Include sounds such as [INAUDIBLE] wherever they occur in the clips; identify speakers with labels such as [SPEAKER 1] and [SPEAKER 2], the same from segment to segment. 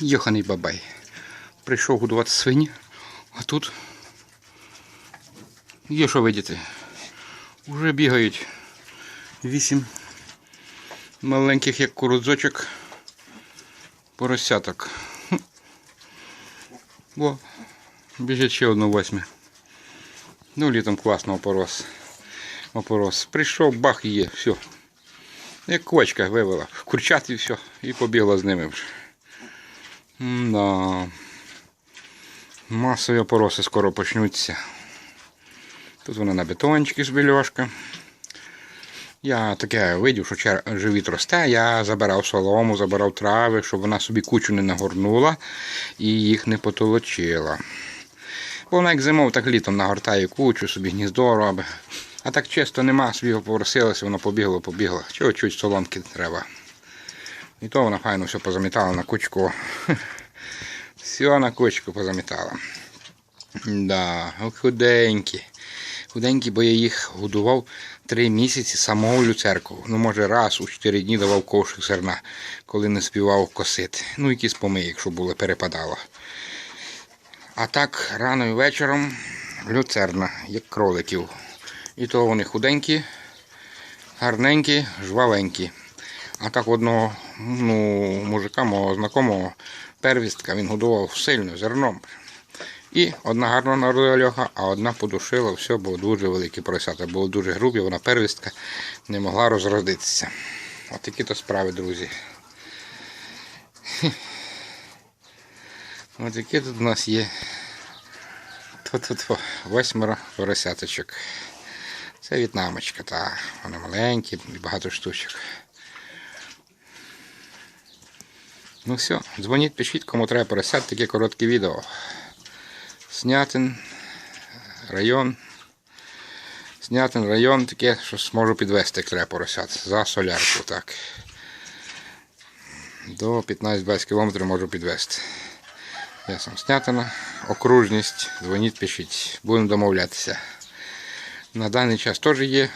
[SPEAKER 1] Йоханий бабай. Прийшов годувати свині, а тут є що видіти. Уже бігають вісім маленьких, як курудзочок, поросяток. Хм. О, біжить ще одно восьме. Ну, літом класно опорос. Опорос. Прийшов, бах є, все. Як квочка вивела. Курчат і все. І побігла з ними вже. Да. Масові опороси скоро почнуться. Тут вона на бетончики з бельошка. Я таке видів, що живіт росте, я забирав солому, забирав трави, щоб вона собі кучу не нагорнула і їх не потолочила. Бо вона як зимов, так літом нагортає кучу, собі гніздо робить. А так чисто нема, собі попросилося, воно побігло, побігло. Чого чуть соломки треба. І то вона файно все позамітала на кучку. [LAUGHS] Все на кучку позамітала. Да, худенькі. Худенькі, бо я їх годував три місяці самого люцерку. Ну, може, раз у чотири дні давав ковшик зерна, коли не співав косити. Ну, якісь помиї, якщо були, перепадало. А так, рано і вечором люцерна, як кроликів. І то вони худенькі, гарненькі, жвавенькі. А так одного ну, мужика, мого знакомого, первістка, він годував сильно зерном. І одна гарно народила льоха, а одна подушила, все, бо дуже великі поросята, було дуже грубі, вона первістка не могла розродитися. От такі то справи, друзі. От які тут у нас є тут восьмеро поросяточок. Це в'єтнамочка, та вони маленькі, багато штучок. Ну все, дзвоніть, пишіть, кому треба поросят, таке коротке відео. Снятин, район. Снятин район таке, що зможу підвести, як треба поросят. За солярку, так. До 15-20 км можу підвести. Я сам Снятина, окружність, дзвоніть, пишіть, будемо домовлятися. На даний час теж є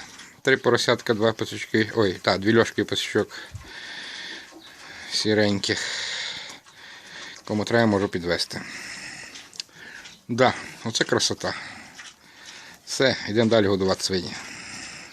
[SPEAKER 1] три поросятка, два пасочки. Ой, так, дві льошки пасочок сіреньких. Кому треба, можу підвести. Да, оце красота. Все, йдемо далі годувати свині.